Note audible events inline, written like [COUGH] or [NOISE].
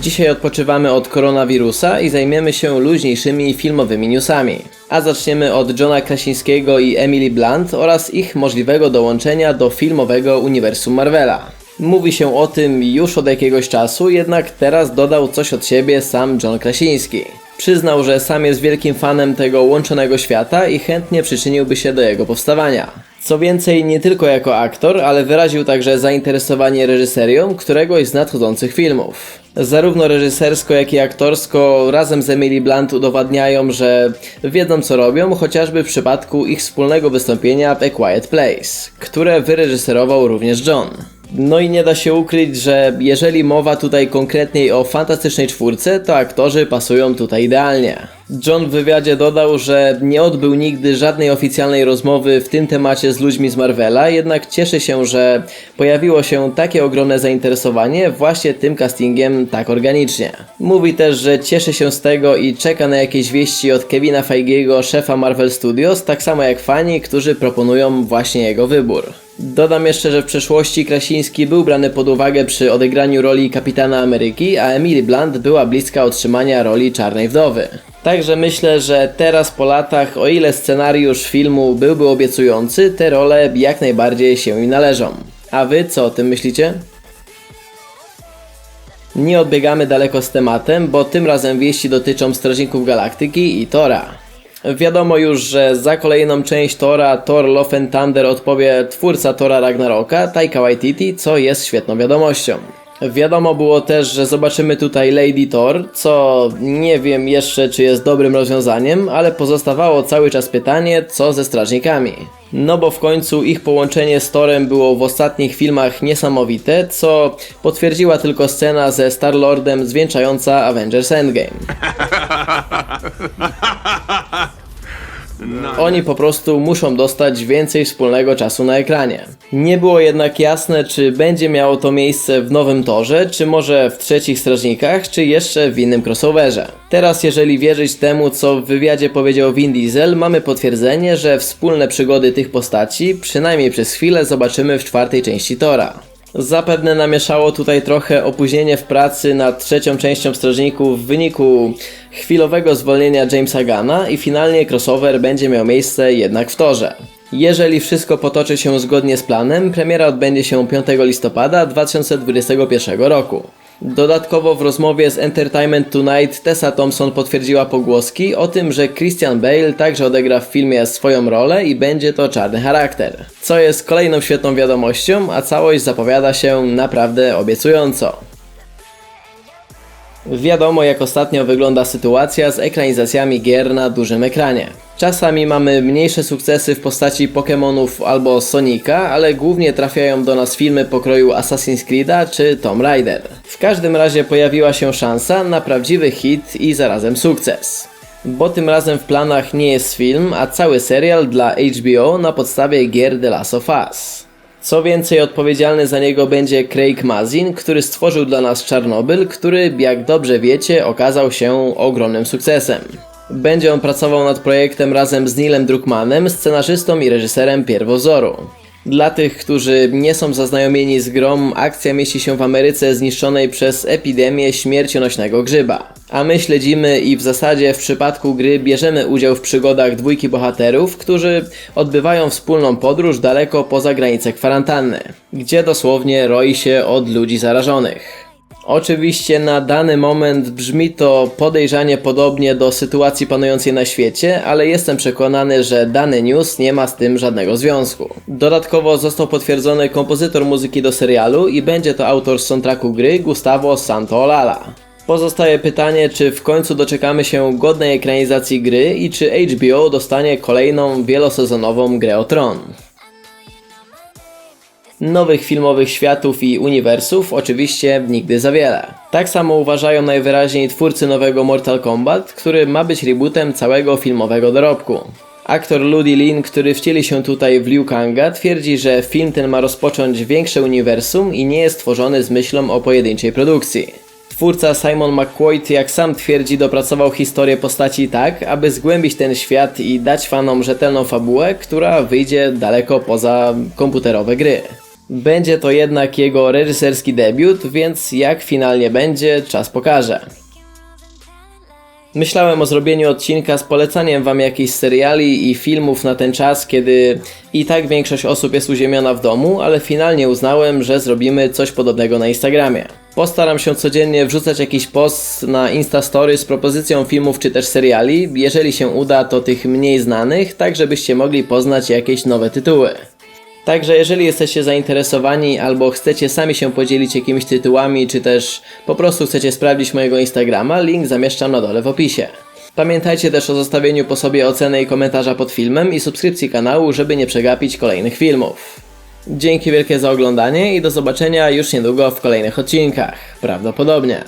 Dzisiaj odpoczywamy od koronawirusa i zajmiemy się luźniejszymi filmowymi newsami. A zaczniemy od Johna Krasińskiego i Emily Blunt oraz ich możliwego dołączenia do filmowego uniwersum Marvela. Mówi się o tym już od jakiegoś czasu, jednak teraz dodał coś od siebie sam John Krasiński. Przyznał, że sam jest wielkim fanem tego łączonego świata i chętnie przyczyniłby się do jego powstawania. Co więcej, nie tylko jako aktor, ale wyraził także zainteresowanie reżyserią któregoś z nadchodzących filmów. Zarówno reżysersko, jak i aktorsko razem z Emily Blunt udowadniają, że wiedzą co robią, chociażby w przypadku ich wspólnego wystąpienia w A Quiet Place, które wyreżyserował również John. No i nie da się ukryć, że jeżeli mowa tutaj konkretniej o fantastycznej czwórce, to aktorzy pasują tutaj idealnie. John w wywiadzie dodał, że nie odbył nigdy żadnej oficjalnej rozmowy w tym temacie z ludźmi z Marvela, jednak cieszy się, że pojawiło się takie ogromne zainteresowanie właśnie tym castingiem tak organicznie. Mówi też, że cieszy się z tego i czeka na jakieś wieści od Kevina Feigiego, szefa Marvel Studios, tak samo jak fani, którzy proponują właśnie jego wybór. Dodam jeszcze, że w przeszłości Krasiński był brany pod uwagę przy odegraniu roli Kapitana Ameryki, a Emily Blunt była bliska otrzymania roli Czarnej Wdowy. Także myślę, że teraz po latach, o ile scenariusz filmu byłby obiecujący, te role jak najbardziej się im należą. A wy co o tym myślicie? Nie odbiegamy daleko z tematem, bo tym razem wieści dotyczą Strażników Galaktyki i Tora. Wiadomo już, że za kolejną część Tora, Thor Love and Thunder odpowie twórca Tora Ragnaroka, Taika Waititi, co jest świetną wiadomością. Wiadomo było też, że zobaczymy tutaj Lady Thor, co nie wiem jeszcze czy jest dobrym rozwiązaniem, ale pozostawało cały czas pytanie, co ze strażnikami. No bo w końcu ich połączenie z Torem było w ostatnich filmach niesamowite, co potwierdziła tylko scena ze Star-Lordem zwieńczająca Avengers Endgame. [LAUGHS] Oni po prostu muszą dostać więcej wspólnego czasu na ekranie. Nie było jednak jasne, czy będzie miało to miejsce w nowym torze, czy może w trzecich strażnikach, czy jeszcze w innym crossoverze. Teraz, jeżeli wierzyć temu, co w wywiadzie powiedział Vin Diesel, mamy potwierdzenie, że wspólne przygody tych postaci, przynajmniej przez chwilę, zobaczymy w czwartej części Tora. Zapewne namieszało tutaj trochę opóźnienie w pracy nad trzecią częścią Strażników w wyniku chwilowego zwolnienia Jamesa Gana i finalnie crossover będzie miał miejsce jednak w torze. Jeżeli wszystko potoczy się zgodnie z planem, premiera odbędzie się 5 listopada 2021 roku. Dodatkowo w rozmowie z Entertainment Tonight Tessa Thompson potwierdziła pogłoski o tym, że Christian Bale także odegra w filmie swoją rolę i będzie to czarny charakter. Co jest kolejną świetną wiadomością, a całość zapowiada się naprawdę obiecująco. Wiadomo jak ostatnio wygląda sytuacja z ekranizacjami gier na dużym ekranie. Czasami mamy mniejsze sukcesy w postaci Pokémonów albo Sonika, ale głównie trafiają do nas filmy pokroju Assassin's Creed'a czy Tomb Raider. W każdym razie pojawiła się szansa na prawdziwy hit i zarazem sukces. Bo tym razem w planach nie jest film, a cały serial dla HBO na podstawie gier The Last of Us. Co więcej, odpowiedzialny za niego będzie Craig Mazin, który stworzył dla nas Czarnobyl, który, jak dobrze wiecie, okazał się ogromnym sukcesem. Będzie on pracował nad projektem razem z Neilem Druckmannem, scenarzystą i reżyserem pierwowzoru. Dla tych, którzy nie są zaznajomieni z grą, akcja mieści się w Ameryce zniszczonej przez epidemię śmiercionośnego grzyba. A my śledzimy i w zasadzie w przypadku gry bierzemy udział w przygodach dwójki bohaterów, którzy odbywają wspólną podróż daleko poza granice kwarantanny, gdzie dosłownie roi się od ludzi zarażonych. Oczywiście na dany moment brzmi to podejrzanie podobnie do sytuacji panującej na świecie, ale jestem przekonany, że dany news nie ma z tym żadnego związku. Dodatkowo został potwierdzony kompozytor muzyki do serialu i będzie to autor soundtracku gry Gustavo Santaolalla. Pozostaje pytanie, czy w końcu doczekamy się godnej ekranizacji gry i czy HBO dostanie kolejną wielosezonową grę o tron. Nowych filmowych światów i uniwersów oczywiście nigdy za wiele. Tak samo uważają najwyraźniej twórcy nowego Mortal Kombat, który ma być rebootem całego filmowego dorobku. Aktor Ludi Lin, który wcieli się tutaj w Liu Kanga, twierdzi, że film ten ma rozpocząć większe uniwersum i nie jest tworzony z myślą o pojedynczej produkcji. Twórca Simon McQuoid, jak sam twierdzi, dopracował historię postaci tak, aby zgłębić ten świat i dać fanom rzetelną fabułę, która wyjdzie daleko poza komputerowe gry. Będzie to jednak jego reżyserski debiut, więc jak finalnie będzie, czas pokaże. Myślałem o zrobieniu odcinka z polecaniem wam jakichś seriali i filmów na ten czas, kiedy i tak większość osób jest uziemiona w domu, ale finalnie uznałem, że zrobimy coś podobnego na Instagramie. Postaram się codziennie wrzucać jakiś post na Instastory z propozycją filmów czy też seriali, jeżeli się uda to tych mniej znanych, tak żebyście mogli poznać jakieś nowe tytuły. Także jeżeli jesteście zainteresowani albo chcecie sami się podzielić jakimiś tytułami, czy też po prostu chcecie sprawdzić mojego Instagrama, link zamieszczam na dole w opisie. Pamiętajcie też o zostawieniu po sobie oceny i komentarza pod filmem i subskrypcji kanału, żeby nie przegapić kolejnych filmów. Dzięki wielkie za oglądanie i do zobaczenia już niedługo w kolejnych odcinkach. Prawdopodobnie.